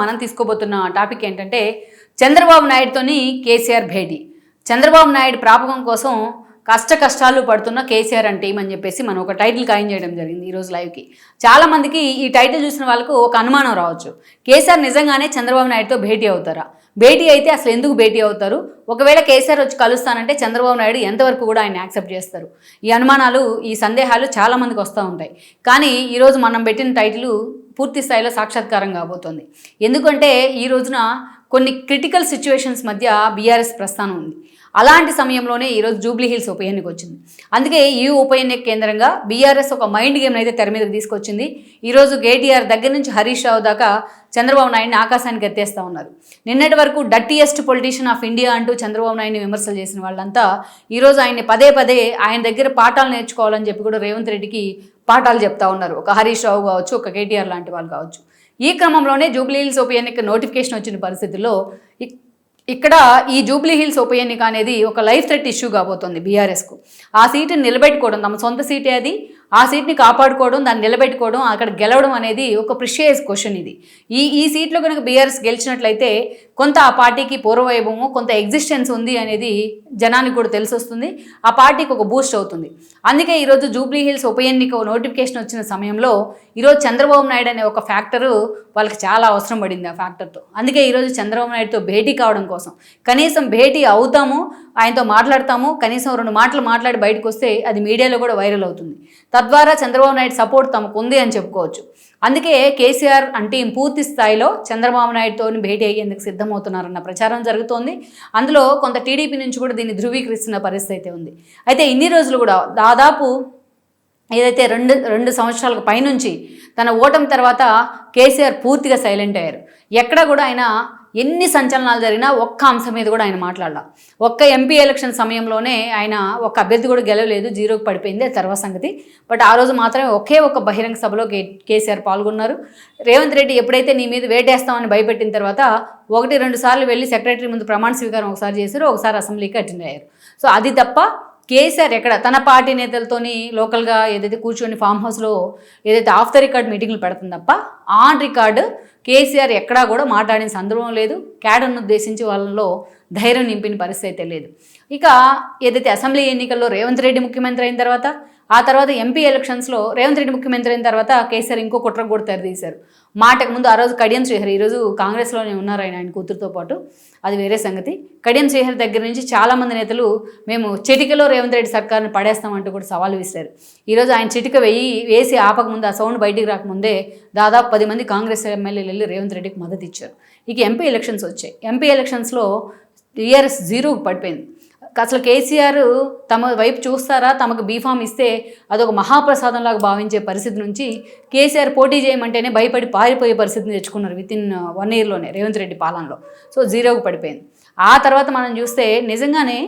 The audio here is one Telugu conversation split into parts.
మనం తీసుకోబోతున్న టాపిక్ ఏంటంటే చంద్రబాబు నాయుడుతోని కేసీఆర్ భేటీ. చంద్రబాబు నాయుడు ప్రాపకం కోసం కష్ట కష్టాలు పడుతున్న కేసీఆర్ అంటే ఏమని చెప్పేసి మనం ఒక టైటిల్ ఖాయం చేయడం జరిగింది ఈరోజు లైవ్కి. చాలా మందికి ఈ టైటిల్ చూసిన వాళ్ళకు ఒక అనుమానం రావచ్చు. కేసీఆర్ నిజంగానే చంద్రబాబు నాయుడుతో భేటీ అవుతారా? భేటీ అయితే అసలు ఎందుకు భేటీ అవుతారు? ఒకవేళ కేసీఆర్ వచ్చి కలుస్తానంటే చంద్రబాబు నాయుడు ఎంతవరకు కూడా ఆయన యాక్సెప్ట్ చేస్తారు? ఈ అనుమానాలు ఈ సందేహాలు చాలామందికి వస్తూ ఉంటాయి. కానీ ఈరోజు మనం పెట్టిన టైటిల్ పూర్తి స్థాయిలో సాక్షాత్కారం కాబోతోంది. ఎందుకంటే ఈ రోజున కొన్ని క్రిటికల్ సిచ్యువేషన్స్ మధ్య బీఆర్ఎస్ ప్రస్థానం ఉంది. అలాంటి సమయంలోనే ఈరోజు జూబ్లీ హిల్స్ ఉప ఎన్నిక వచ్చింది. అందుకే ఈ ఉప ఎన్నిక కేంద్రంగా బీఆర్ఎస్ ఒక మైండ్ గేమ్ అయితే తెర మీదకి తీసుకొచ్చింది. ఈరోజు కేటీఆర్ దగ్గర నుంచి హరీష్ రావు దాకా చంద్రబాబు నాయుడిని ఆకాశానికి ఎత్తేస్తూ ఉన్నారు. నిన్నటి వరకు డట్టియెస్ట్ పొలిటీషియన్ ఆఫ్ ఇండియా అంటూ చంద్రబాబు నాయుడిని విమర్శలు చేసిన వాళ్ళంతా ఈరోజు ఆయన్ని పదే పదే ఆయన దగ్గర పాఠాలు నేర్చుకోవాలని చెప్పి కూడా రేవంత్ రెడ్డికి పాఠాలు చెప్తా ఉన్నారు. ఒక హరీష్ రావు కావచ్చు ఒక కేటీఆర్ లాంటి వాళ్ళు కావచ్చు. ఈ క్రమంలోనే జూబ్లీ హిల్స్ ఉప ఎన్నిక నోటిఫికేషన్ వచ్చిన పరిస్థితుల్లో ఇక్కడ ఈ జూబ్లీ హిల్స్ ఉప ఎన్నిక అనేది ఒక లైఫ్ థ్రెట్ ఇష్యూ కాబోతోంది బీఆర్ఎస్కు. ఆ సీటుని నిలబెట్టుకోవడం తమ సొంత సీటే అది. ఆ సీట్ని కాపాడుకోవడం దాన్ని నిలబెట్టుకోవడం అక్కడ గెలవడం అనేది ఒక ప్రిషియస్ క్వశ్చన్ ఇది. ఈ ఈ సీట్లో కనుక బీఆర్ఎస్ గెలిచినట్లయితే కొంత ఆ పార్టీకి పూర్వవైభవము కొంత ఎగ్జిస్టెన్స్ ఉంది అనేది జనానికి కూడా తెలిసి వస్తుంది ఆ పార్టీకి ఒక బూస్ట్ అవుతుంది. అందుకే ఈరోజు జూబ్లీ హిల్స్ ఉప ఎన్నిక నోటిఫికేషన్ వచ్చిన సమయంలో ఈరోజు చంద్రబాబు నాయుడు అనే ఒక ఫ్యాక్టరు వాళ్ళకి చాలా అవసరం పడింది ఆ ఫ్యాక్టర్తో అందుకే ఈరోజు చంద్రబాబు నాయుడుతో భేటీ కావడం కోసం. కనీసం భేటీ అవుతాము ఆయనతో మాట్లాడతాము కనీసం రెండు మాటలు మాట్లాడి బయటకు వస్తే అది మీడియాలో కూడా వైరల్ అవుతుంది. తద్వారా చంద్రబాబు నాయుడు సపోర్ట్ తమకు ఉంది అని చెప్పుకోవచ్చు. అందుకే కేసీఆర్ అంటే పూర్తి స్థాయిలో చంద్రబాబు నాయుడుతో భేటీ అయ్యేందుకు సిద్ధమవుతున్నారన్న ప్రచారం జరుగుతోంది. అందులో కొంత టీడీపీ నుంచి కూడా దీన్ని ధృవీకరిస్తున్న పరిస్థితి అయితే ఉంది. అయితే ఇన్ని రోజులు కూడా దాదాపు ఏదైతే రెండు రెండు సంవత్సరాలకు పైనుంచి తన ఓటమి తర్వాత కేసీఆర్ పూర్తిగా సైలెంట్ అయ్యారు. ఎక్కడ కూడా ఆయన ఎన్ని సంచలనాలు జరిగినా ఒక్క అంశం మీద కూడా ఆయన మాట్లాడాల. ఒక్క ఎంపీ ఎలక్షన్ సమయంలోనే ఆయన ఒక అభ్యర్థి కూడా గెలవలేదు జీరోకి పడిపోయింది తర్వాత సంగతి. బట్ ఆ రోజు మాత్రమే ఒకే ఒక బహిరంగ సభలో కే కేసీఆర్ పాల్గొన్నారు. రేవంత్ రెడ్డి ఎప్పుడైతే నీ మీద వేటేస్తామని భయపెట్టిన తర్వాత ఒకటి రెండు సార్లు వెళ్ళి సెక్రటరీ ముందు ప్రమాణ స్వీకారం ఒకసారి చేశారు ఒకసారి అసెంబ్లీకి అటెండ్ అయ్యారు. సో అది తప్ప కేసీఆర్ ఎక్కడ? తన పార్టీ నేతలతోని లోకల్గా ఏదైతే కూర్చొని ఫామ్ హౌస్లో ఏదైతే ఆఫ్ ద రికార్డ్ మీటింగ్లు పెడుతుంది తప్ప ఆన్ రికార్డు కేసీఆర్ ఎక్కడా కూడా మాట్లాడిన సందర్భం లేదు. క్యాడర్ను ఉద్దేశించి వాళ్ళలో ధైర్యం నింపిన పరిస్థితి అయితే లేదు. ఇక ఏదైతే అసెంబ్లీ ఎన్నికల్లో రేవంత్ రెడ్డి ముఖ్యమంత్రి అయిన తర్వాత ఆ తర్వాత ఎంపీ ఎలక్షన్స్లో రేవంత్ రెడ్డి ముఖ్యమంత్రి అయిన తర్వాత కేసీఆర్ ఇంకో కుట్ర కూడా తెరదీశారు మాటకు ముందు ఆ రోజు కడియం శ్రీహరి ఈరోజు కాంగ్రెస్లోనే ఉన్నారు ఆయన ఆయన కూతురుతో పాటు. అది వేరే సంగతి. కడియం శ్రీహరి దగ్గర నుంచి చాలామంది నేతలు మేము చిటికలో రేవంత్ రెడ్డి సర్కార్ని పడేస్తామంటూ కూడా సవాల్ విసిరారు. ఈరోజు ఆయన చిటిక వేయి వేసి ఆపకముందు ఆ సౌండ్ బయటికి రాకముందే దాదాపు పది మంది కాంగ్రెస్ ఎమ్మెల్యేలు వెళ్ళి రేవంత్ రెడ్డికి మద్దతు ఇచ్చారు. ఇక ఎంపీ ఎలక్షన్స్ వచ్చాయి. ఎంపీ ఎలక్షన్స్లో టీఆర్ఎస్ జీరోకి పడిపోయింది. అసలు కేసీఆర్ తమ వైపు చూస్తారా? తమకు బీఫామ్ ఇస్తే అదొక మహాప్రసాదంలాగా భావించే పరిస్థితి నుంచి కేసీఆర్ పోటీ చేయమంటేనే భయపడి పారిపోయే పరిస్థితిని తెచ్చుకున్నారు విత్ ఇన్ వన్ ఇయర్లోనే రేవంత్ రెడ్డి పాలనలో. సో జీరోకి పడిపోయింది. ఆ తర్వాత మనం చూస్తే నిజంగానే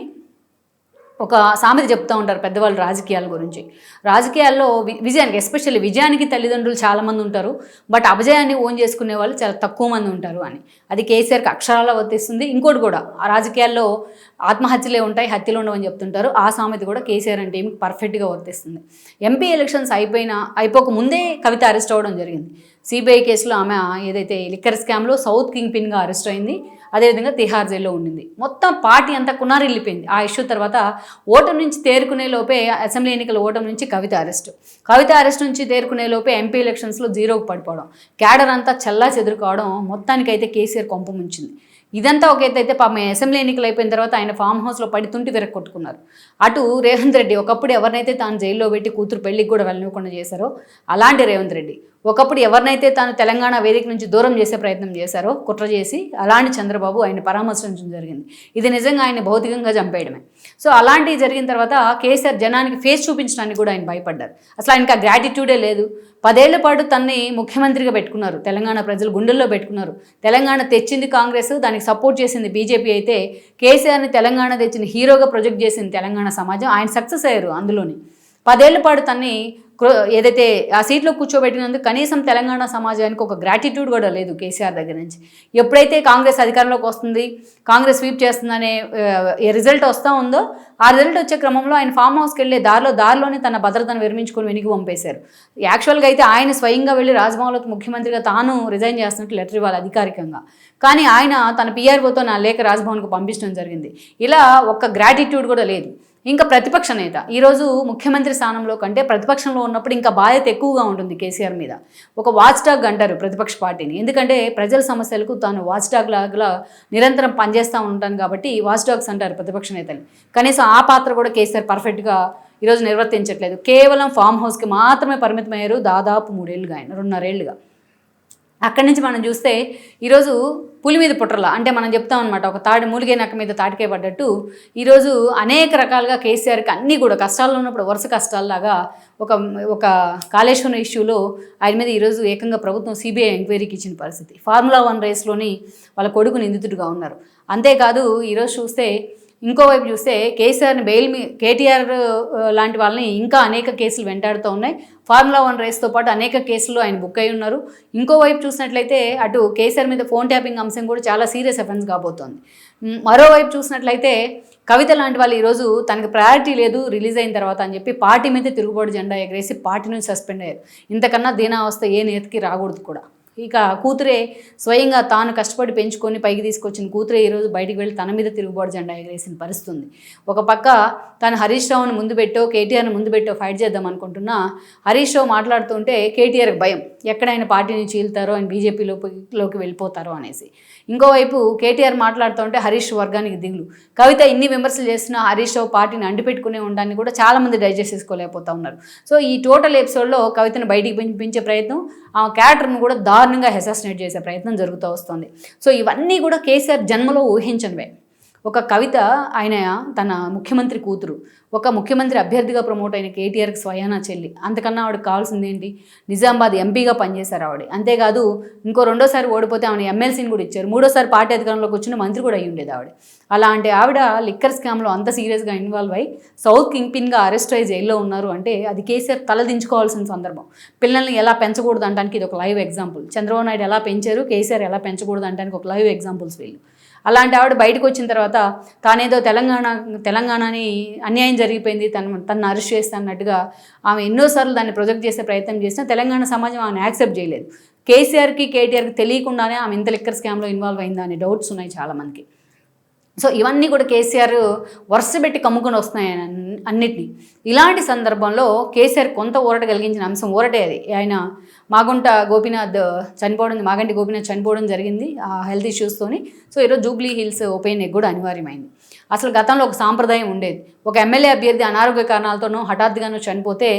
ఒక సామెత చెప్తూ ఉంటారు పెద్దవాళ్ళు రాజకీయాల గురించి. రాజకీయాల్లో వి- విజయానికి ఎస్పెషల్లీ విజయానికి తల్లిదండ్రులు చాలామంది ఉంటారు. బట్ అపజయాన్ని ఓన్ చేసుకునే వాళ్ళు చాలా తక్కువ మంది ఉంటారు అని. అది కేసీఆర్కి అక్షరాల వర్తిస్తుంది. ఇంకోటి కూడా ఆ రాజకీయాల్లో ఆత్మహత్యలే ఉంటాయి హత్యలు ఉండవని చెప్తుంటారు. ఆ సామెత కూడా కేసీఆర్ అంటే ఏమి పర్ఫెక్ట్గా వర్తిస్తుంది. ఎంపీ ఎలక్షన్స్ అయిపోయిన అయిపోక ముందే కవిత అరెస్ట్ అవ్వడం జరిగింది. సిబిఐ కేసులో ఆమె ఏదైతే లిక్కర్ స్కామ్లో సౌత్ కింగ్ పిన్గా అరెస్ట్ అయింది. అదేవిధంగా తిహార్ జైల్లో ఉండింది. మొత్తం పార్టీ అంతా కునారిల్లిపోయింది. ఆ ఇష్యూ తర్వాత ఓటమి నుంచి తేరుకునే లోపే అసెంబ్లీ ఎన్నికల ఓటమి నుంచి కవిత అరెస్ట్. కవిత అరెస్ట్ నుంచి తేరుకునే లోపే ఎంపీ ఎలక్షన్స్లో జీరోకు పడిపోవడం. క్యాడర్ అంతా చల్లా చెదురుకోవడం మొత్తానికైతే కేసీఆర్ కొంప ముంచింది. ఇదంతా ఒక ఎత్తు అయితే పాపం అసెంబ్లీ ఎన్నికలు అయిపోయిన తర్వాత ఆయన ఫామ్ హౌస్లో పడి తుంటి విరక్కొట్టుకున్నారు అటు రేవంత్ రెడ్డి ఒకప్పుడు ఎవరినైతే తాను జైల్లో పెట్టి కూతురు పెళ్ళికి కూడా వెళ్ళనివ్వకుండా చేశారో అలాంటి రేవంత్ రెడ్డి. ఒకప్పుడు ఎవరినైతే తాను తెలంగాణ వేదిక నుంచి దూరం చేసే ప్రయత్నం చేశారో కుట్ర చేసి అలాంటి చంద్రబాబు ఆయన పరామర్శించడం జరిగింది. ఇది నిజంగా ఆయన భౌతికంగా చంపేయడమే. సో అలాంటివి జరిగిన తర్వాత కేసీఆర్ జనానికి ఫేస్ చూపించడానికి కూడా ఆయన భయపడ్డారు. అసలు ఆయనకి ఆ గ్రాటిట్యూడే లేదు. పదేళ్ళ పాటు తన్ని ముఖ్యమంత్రిగా పెట్టుకున్నారు. తెలంగాణ ప్రజలు గుండెల్లో పెట్టుకున్నారు. తెలంగాణ తెచ్చింది కాంగ్రెస్ దానికి సపోర్ట్ చేసింది బీజేపీ అయితే కేసీఆర్ని తెలంగాణ తెచ్చిన హీరోగా ప్రొజెక్ట్ చేసింది తెలంగాణ సమాజం. ఆయన సక్సెస్ అయ్యారు అందులోని. పదేళ్ళ పాటు తన్ని ఏదైతే ఆ సీట్లో కూర్చోబెట్టినందుకు కనీసం తెలంగాణ సమాజానికి ఒక గ్రాటిట్యూడ్ కూడా లేదు కేసీఆర్ దగ్గర నుంచి. ఎప్పుడైతే కాంగ్రెస్ అధికారంలోకి వస్తుంది కాంగ్రెస్ స్వీప్ చేస్తుందనే ఏ రిజల్ట్ వస్తూ ఉందో ఆ రిజల్ట్ వచ్చే క్రమంలో ఆయన ఫామ్ హౌస్కి వెళ్ళే దారిలో దారిలోనే తన భద్రతను విరమించుకొని వెనక్కి పంపేశారు. యాక్చువల్గా అయితే ఆయన స్వయంగా వెళ్ళి రాజభవన్లోకి ముఖ్యమంత్రిగా తాను రిజైన్ చేస్తున్నట్టు లెటర్ ఇవ్వాలి అధికారికంగా. కానీ ఆయన తన పీఆర్ఓతో నా లేఖ రాజ్భవన్కు పంపించడం జరిగింది. ఇలా ఒక్క గ్రాటిట్యూడ్ కూడా లేదు. ఇంకా ప్రతిపక్ష నేత. ఈరోజు ముఖ్యమంత్రి స్థానంలో కంటే ప్రతిపక్షంలో ఉన్నప్పుడు ఇంకా బాధ్యత ఎక్కువగా ఉంటుంది కేసీఆర్ మీద. ఒక వాచ్ డాగ్ అంటారు ప్రతిపక్ష పార్టీని. ఎందుకంటే ప్రజల సమస్యలకు తాను వాచ్ డాగ్ లాగా నిరంతరం పనిచేస్తూ ఉంటాను కాబట్టి వాచ్ డాగ్స్ అంటారు ప్రతిపక్ష నేతని కనీసం ఆ పాత్ర కూడా కేసీఆర్ పర్ఫెక్ట్గా ఈరోజు నిర్వర్తించట్లేదు. కేవలం ఫామ్ హౌస్కి మాత్రమే పరిమితమయ్యారు దాదాపు మూడేళ్ళుగా ఆయన రెండున్నరేళ్ళుగా. అక్కడి నుంచి మనం చూస్తే ఈరోజు పులి మీద పుట్రల. అంటే మనం చెప్తాం అనమాట ఒక తాడి మూలిగే నక్క మీద తాటికే పడ్డట్టు. ఈరోజు అనేక రకాలుగా కేసీఆర్కి అన్నీ కూడా కష్టాల్లో ఉన్నప్పుడు వరుస కష్టాల్లాగా ఒక ఒక కాళేశ్వరం ఇష్యూలో ఆయన మీద ఈరోజు ఏకంగా ప్రభుత్వం సిబిఐ ఎంక్వైరీకి ఇచ్చిన పరిస్థితి. ఫార్ములా వన్ రేస్లోని వాళ్ళ కొడుకు నిందితుడిగా ఉన్నారు. అంతేకాదు ఈరోజు చూస్తే ఇంకోవైపు చూస్తే కేసీఆర్ని బెయిల్ మీ కేటీఆర్ లాంటి వాళ్ళని ఇంకా అనేక కేసులు వెంటాడుతూ ఉన్నాయి. ఫార్ములా వన్ రేస్తో పాటు అనేక కేసులు ఆయన బుక్ అయి ఉన్నారు. ఇంకోవైపు చూసినట్లయితే అటు కేసీఆర్ మీద ఫోన్ ట్యాపింగ్ అంశం కూడా చాలా సీరియస్ ఎఫెన్స్ కాబోతోంది. మరోవైపు చూసినట్లయితే కవిత లాంటి వాళ్ళు ఈరోజు తనకి ప్రయారిటీ లేదు రిలీజ్ అయిన తర్వాత అని చెప్పి పార్టీ మీద తిరుగుబాటు జెండా ఎగరేసి పార్టీ నుంచి సస్పెండ్ అయ్యారు. ఇంతకన్నా దీనావస్థ ఏ నేతకి రాకూడదు కూడా. ఇక కూతురే స్వయంగా తాను కష్టపడి పెంచుకొని పైకి తీసుకొచ్చిన కూతురే ఈరోజు బయటికి వెళ్ళి తన మీద తిరుగుబాటు జెండా ఎగరేసిన పరిస్థితి ఉంది ఒక పక్క తను హరీష్ రావుని ముందు పెట్టో కేటీఆర్ని ముందు పెట్టో ఫైట్ చేద్దాం అనుకుంటున్నా హరీష్ రావు మాట్లాడుతుంటే కేటీఆర్కి భయం. ఎక్కడైనా పార్టీని చీల్తారో ఆయన బీజేపీలోకి వెళ్ళిపోతారో అనేసి. ఇంకోవైపు కేటీఆర్ మాట్లాడుతుంటే హరీష్ వర్గానికి దిగులు. కవిత ఇన్ని విమర్శలు చేస్తున్నా హరీష్ రావు పార్టీని అంటిపెట్టుకునే ఉండడాన్ని కూడా చాలామంది డైజెస్ట్ చేసుకోలేకపోతా ఉన్నారు. సో ఈ టోటల్ ఎపిసోడ్లో కవితను బయటికి పంపించే ప్రయత్నం ఆ క్యారెక్టర్ను కూడా దారుణంగా హెసాసినేట్ చేసే ప్రయత్నం జరుగుతూ వస్తుంది. సో ఇవన్నీ కూడా కేసీఆర్ జన్మలో ఊహించనివే. ఒక కవిత ఆయన తన ముఖ్యమంత్రి కూతురు ఒక ముఖ్యమంత్రి అభ్యర్థిగా ప్రమోట్ అయిన కేటీఆర్కి స్వయానా చెల్లి. అంతకన్నా ఆవిడకి కావాల్సింది ఏంటి? నిజామాబాద్ ఎంపీగా పనిచేశారు ఆవిడ. అంతేకాదు ఇంకో రెండోసారి ఓడిపోతే ఆవిడ ఎమ్మెల్సీని కూడా ఇచ్చారు. మూడోసారి పార్టీ అధికారంలోకి వచ్చిన మంత్రి కూడా అయ్యి ఉండేది ఆవిడ. అలాంటి ఆవిడ లిక్కర్ స్కామ్లో అంత సీరియస్గా ఇన్వాల్వ్ అయ్యి సౌత్ కింగ్ పిన్గా అరెస్ట్ అయ్యి జైల్లో ఉన్నారు అంటే అది కేసీఆర్ తలదించుకోవాల్సిన సందర్భం. పిల్లల్ని ఎలా పెంచకూడదు అంటానికి ఇది ఒక లైవ్ ఎగ్జాంపుల్ చంద్రబాబు నాయుడు ఎలా పెంచారు? కేసీఆర్ ఎలా పెంచకూడదు అంటానికి ఒక లైవ్ ఎగ్జాంపుల్స్ వీళ్ళు. అలాంటి ఆవిడ బయటకు వచ్చిన తర్వాత తానేదో తెలంగాణ తెలంగాణని అన్యాయం జరిగిపోయింది తను తను అరెస్ట్ చేస్తా అన్నట్టుగా ఆమె ఎన్నోసార్లు దాన్ని ప్రొజెక్ట్ చేసే ప్రయత్నం చేసినా తెలంగాణ సమాజం ఆమెను యాక్సెప్ట్ చేయలేదు. కేసీఆర్కి కేటీఆర్కి తెలియకుండానే ఆమె ఇంత లిక్కర్ స్కామ్లో ఇన్వాల్వ్ అయిందా అనే డౌట్స్ ఉన్నాయి చాలామందికి సో ఇవన్నీ కూడా కేసీఆర్ వరుస పెట్టి కమ్ముకొని వస్తున్నాయి ఆయన అన్నిటినీ. ఇలాంటి సందర్భంలో కేసీఆర్ కొంత ఊరట కలిగించిన అంశం ఊరటే అది. ఆయన మాగుంట గోపీనాథ్ చనిపోవడం మాగంటి గోపీనాథ్ చనిపోవడం జరిగింది ఆ హెల్త్ ఇష్యూస్తోని సో ఈరోజు జూబ్లీ హిల్స్ ఓపెన్ ఎగ్ కూడా అనివార్యమైంది. అసలు గతంలో ఒక సాంప్రదాయం ఉండేది. ఒక ఎమ్మెల్యే అభ్యర్థి అనారోగ్య కారణాలతోనో హఠాత్తుగానో చనిపోతే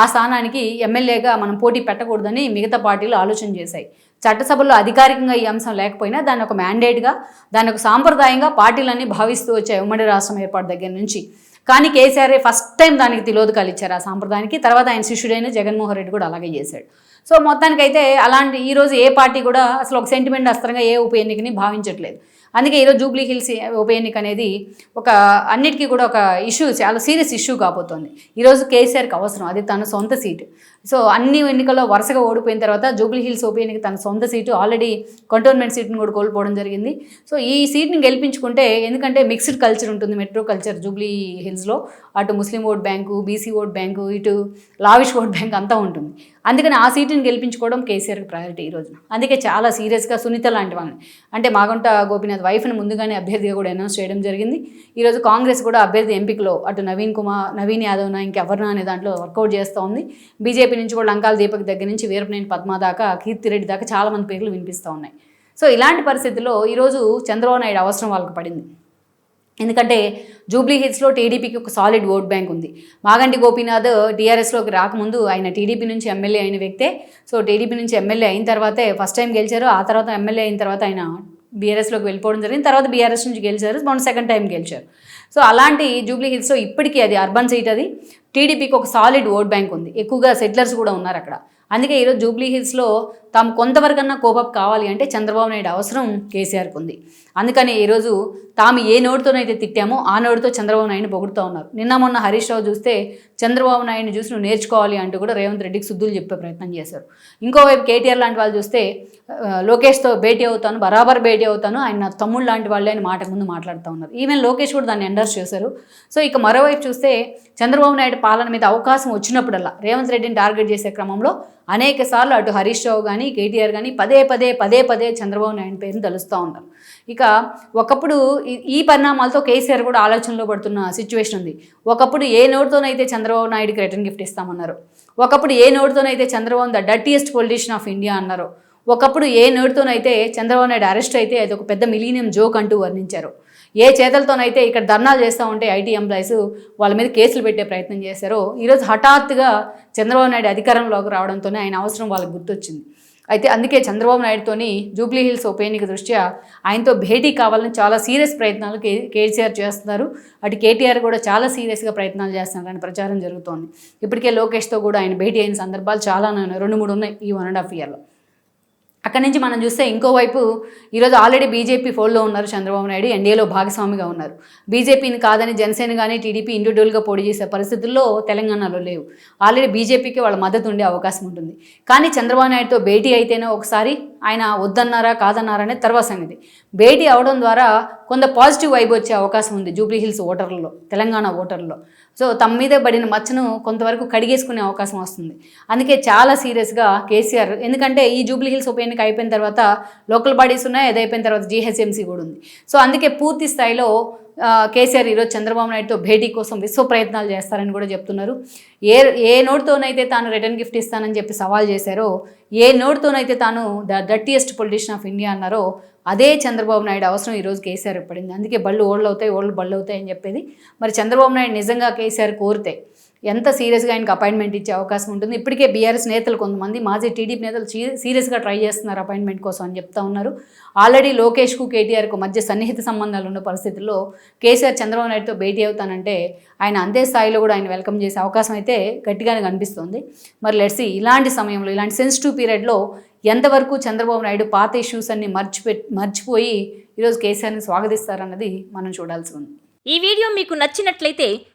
ఆ స్థానానికి ఎమ్మెల్యేగా మనం పోటీ పెట్టకూడదని మిగతా పార్టీలు ఆలోచన చేశాయి. చట్టసభలో అధికారికంగా ఈ అంశం లేకపోయినా దాన్ని ఒక మ్యాండేట్గా దాన్ని ఒక సాంప్రదాయంగా పార్టీలన్నీ భావిస్తూ వచ్చాయి ఉమ్మడి రాష్ట్రం ఏర్పాటు దగ్గర నుంచి. కానీ కేసీఆర్ ఫస్ట్ టైం దానికి తిలోదకాలు ఇచ్చారు ఆ సాంప్రదాయానికి. తర్వాత ఆయన శిష్యుడైన జగన్మోహన్ రెడ్డి కూడా అలాగే చేశాడు. సో మొత్తానికైతే అలాంటి ఈరోజు ఏ పార్టీ కూడా అసలు ఒక సెంటిమెంట్ అస్త్రంగా ఏ ఉప ఎన్నికని భావించట్లేదు. అందుకే ఈరోజు జూబ్లీ హిల్స్ ఉప ఎన్నిక అనేది ఒక అన్నిటికీ కూడా ఒక ఇష్యూ చాలా సీరియస్ ఇష్యూ కాబోతోంది. ఈరోజు కేసీఆర్కి అవసరం అది తన సొంత సీటు. సో అన్ని ఎన్నికల్లో వరుసగా ఓడిపోయిన తర్వాత జూబ్లీ హిల్స్ ఉప ఎన్నిక తన సొంత సీటు ఆల్రెడీ కంటోన్మెంట్ సీట్ని కూడా కోల్పోవడం జరిగింది. సో ఈ సీట్ని గెలిపించుకుంటే ఎందుకంటే మిక్స్డ్ కల్చర్ ఉంటుంది మెట్రో కల్చర్ జూబ్లీ హిల్స్లో. అటు ముస్లిం vote bank BC vote bank ఇటు లావిష్ ఓట్ బ్యాంక్ అంతా ఉంటుంది. అందుకని ఆ సీటుని గెలిపించుకోవడం కేసీఆర్కి ప్రయారిటీ ఈ రోజున. అందుకే చాలా సీరియస్గా సునీత లాంటి వాళ్ళని. అంటే మాగుంట గోపీనాథ్ వైఫ్ని ముందుగానే అభ్యర్థిగా కూడా అనౌన్స్ చేయడం జరిగింది. ఈరోజు కాంగ్రెస్ కూడా అభ్యర్థి ఎంపికలో అటు నవీన్ కుమార్ నవీన్ యాదవ్నా ఇంకెవరినా అనే దాంట్లో వర్కౌట్ చేస్తూ ఉంది. బీజేపీ నుంచి కూడా లంకాల దీపక్ దగ్గర నుంచి వీరపనేని పద్మ దాకా కీర్తిరెడ్డి దాకా చాలా మంది పేర్లు వినిపిస్తూ ఉన్నాయి. సో ఇలాంటి పరిస్థితుల్లో ఈరోజు చంద్రబాబు నాయుడు అవసరం వాళ్ళకి పడింది. ఎందుకంటే జూబ్లీ హిల్స్లో టీడీపీకి ఒక సాలిడ్ ఓట్ బ్యాంక్ ఉంది. మాగంటి గోపీనాథ్ టీఆర్ఎస్లోకి రాకముందు ఆయన టీడీపీ నుంచి ఎమ్మెల్యే అయిన వ్యక్తే. సో టీడీపీ నుంచి ఎమ్మెల్యే అయిన తర్వాతే ఫస్ట్ టైం గెలిచారు. ఆ తర్వాత ఎమ్మెల్యే అయిన తర్వాత ఆయన బీఆర్ఎస్లోకి వెళ్ళిపోవడం జరిగింది. తర్వాత బీఆర్ఎస్ నుంచి గెలిచారు. మొన్న సెకండ్ టైం గెలిచారు. సో అలాంటి జూబ్లీ హిల్స్లో ఇప్పటికీ అది అర్బన్ సీట్ అది. టీడీపీకి ఒక సాలిడ్ ఓట్ బ్యాంక్ ఉంది. ఎక్కువగా సెటిలర్స్ కూడా ఉన్నారు అక్కడ. అందుకే ఈరోజు జూబ్లీ హిల్స్లో తాము కొంతవరకన్నా కోపప్ కావాలి అంటే చంద్రబాబు నాయుడు అవసరం కేసీఆర్కి ఉంది అందుకని ఈరోజు తాము ఏ నోటితోనైతే తిట్టామో ఆ నోటితో చంద్రబాబు నాయుడు పొగుడుతూ ఉన్నారు. నిన్న మొన్న హరీష్ రావు చూస్తే చంద్రబాబు నాయుడిని చూసి నువ్వు నేర్చుకోవాలి అంటూ కూడా రేవంత్ రెడ్డికి శుద్ధులు చెప్పే ప్రయత్నం చేశారు. ఇంకోవైపు కేటీఆర్ లాంటి వాళ్ళు చూస్తే లోకేష్తో భేటీ అవుతాను బరాబర్ భేటీ అవుతాను ఆయన నా తమ్ముడు లాంటి వాళ్ళే అని మాట ముందు మాట్లాడుతూ ఉన్నారు. ఈవెన్ లోకేష్ కూడా దాన్ని ఎండర్స్ చేశారు. సో ఇక మరోవైపు చూస్తే చంద్రబాబు నాయుడు పాలన మీద అవకాశం వచ్చినప్పుడల్లా రేవంత్ రెడ్డిని టార్గెట్ చేసే క్రమంలో అనేక సార్లు అటు హరీష్ రావు కానీ కేటీఆర్ కానీ పదే పదే పదే పదే చంద్రబాబు నాయుడు పేరుని తలుస్తూ ఉన్నారు ఇక ఒకప్పుడు ఈ- ఈ పరిణామాలతో కేసీఆర్ కూడా ఆలోచనలో పడుతున్న సిచ్యువేషన్ ఉంది. ఒకప్పుడు ఏ నోటుతోనైతే చంద్రబాబు నాయుడుకి రిటర్న్ గిఫ్ట్ ఇస్తామన్నారు ఒకప్పుడు ఏ నోటుతోనైతే Chandrababu the dirtiest politician of India అన్నారు ఒకప్పుడు ఏ నోటితోనైతే చంద్రబాబు నాయుడు అరెస్ట్ అయితే అది ఒక పెద్ద మిలీనియం జోక్ అంటూ వర్ణించారు. ఏ చేతలతోనైతే ఇక్కడ ధర్నాలు చేస్తూ ఉంటే ఐటీ ఎంప్లాయీస్ వాళ్ళ మీద కేసులు పెట్టే ప్రయత్నం చేశారో ఈరోజు హఠాత్తుగా చంద్రబాబు నాయుడు అధికారంలోకి రావడంతోనే ఆయన అవసరం వాళ్ళకి గుర్తొచ్చింది. అయితే అందుకే చంద్రబాబు నాయుడుతోని జూబ్లీ హిల్స్ ఉప ఎన్నిక దృష్ట్యా ఆయనతో భేటీ కావాలని చాలా సీరియస్ ప్రయత్నాలు కే కేసీఆర్ చేస్తున్నారు. అటు కేటీఆర్ కూడా చాలా సీరియస్గా ప్రయత్నాలు చేస్తున్నారని ప్రచారం జరుగుతోంది. ఇప్పటికే లోకేష్తో కూడా ఆయన భేటీ అయిన సందర్భాలు చాలా ఉన్నాయి. రెండు మూడు ఉన్నాయి ఈ వన్ అండ్ హాఫ్ ఇయర్లో. అక్కడి నుంచి మనం చూస్తే ఇంకోవైపు ఈరోజు ఆల్రెడీ బీజేపీ ఫోల్లో ఉన్నారు చంద్రబాబు నాయుడు ఎన్డీఏలో భాగస్వామిగా ఉన్నారు. బీజేపీని కాదని జనసేన కానీ టీడీపీ ఇండివిజువల్గా పోటీ చేసే పరిస్థితుల్లో తెలంగాణలో లేవు. ఆల్రెడీ బీజేపీకి వాళ్ళ మద్దతు ఉండే అవకాశం ఉంటుంది. కానీ చంద్రబాబు నాయుడుతో భేటీ అయితేనే ఒకసారి ఆయన వద్దన్నారా కాదన్నారా అనేది తర్వాత సంగతి. భేటీ అవడం ద్వారా కొంత పాజిటివ్ వైబ్ వచ్చే అవకాశం ఉంది జూబ్లీ హిల్స్ ఓటర్లలో తెలంగాణ ఓటర్లలో. సో తమ మీద పడిన మచ్చను కొంతవరకు కడిగేసుకునే అవకాశం వస్తుంది. అందుకే చాలా సీరియస్గా కేసీఆర్ ఎందుకంటే ఈ జూబ్లీ హిల్స్ ఉప ఎన్నిక అయిపోయిన తర్వాత లోకల్ బాడీస్ ఉన్నాయి అది అయిపోయిన తర్వాత జీహెచ్ఎంసీ కూడా ఉంది. సో అందుకే పూర్తి స్థాయిలో కేసీఆర్ ఈరోజు చంద్రబాబు నాయుడుతో భేటీ కోసం విశ్వ ప్రయత్నాలు చేస్తారని కూడా చెప్తున్నారు. ఏ ఏ నోటుతోనైతే తాను రిటర్న్ గిఫ్ట్ ఇస్తానని చెప్పి సవాల్ చేశారో ఏ నోటుతోనైతే తాను the dirtiest politician of India అన్నారో అదే చంద్రబాబు నాయుడు అవసరం ఈరోజు కేసీఆర్ పడింది. అందుకే బళ్ళు ఓళ్ళు అవుతాయి ఓళ్ళు బళ్ళు అవుతాయి అని చెప్పేది. మరి చంద్రబాబు నాయుడు నిజంగా కేసీఆర్ కోరితే ఎంత సీరియస్గా ఆయనకు అపాయింట్మెంట్ ఇచ్చే అవకాశం ఉంటుంది. ఇప్పటికే బీఆర్ఎస్ నేతలు కొంతమంది మాజీ టీడీపీ నేతలు సీరియస్గా ట్రై చేస్తున్నారు అపాయింట్మెంట్ కోసం అని చెప్తా ఉన్నారు. ఆల్రెడీ లోకేష్కు కేటీఆర్కు మధ్య సన్నిహిత సంబంధాలు ఉన్న పరిస్థితుల్లో కేసీఆర్ చంద్రబాబు నాయుడుతో భేటీ అవుతానంటే ఆయన అంతే స్థాయిలో కూడా ఆయన వెల్కమ్ చేసే అవకాశం అయితే గట్టిగానే కనిపిస్తుంది. మరి లెట్సి ఇలాంటి సమయంలో ఇలాంటి సెన్సిటివ్ పీరియడ్లో ఎంతవరకు చంద్రబాబు నాయుడు పాత ఇష్యూస్ అన్ని మర్చిపె మర్చిపోయి ఈరోజు కేసీఆర్ని స్వాగతిస్తారన్నది మనం చూడాల్సి ఉంది. ఈ వీడియో మీకు నచ్చినట్లయితే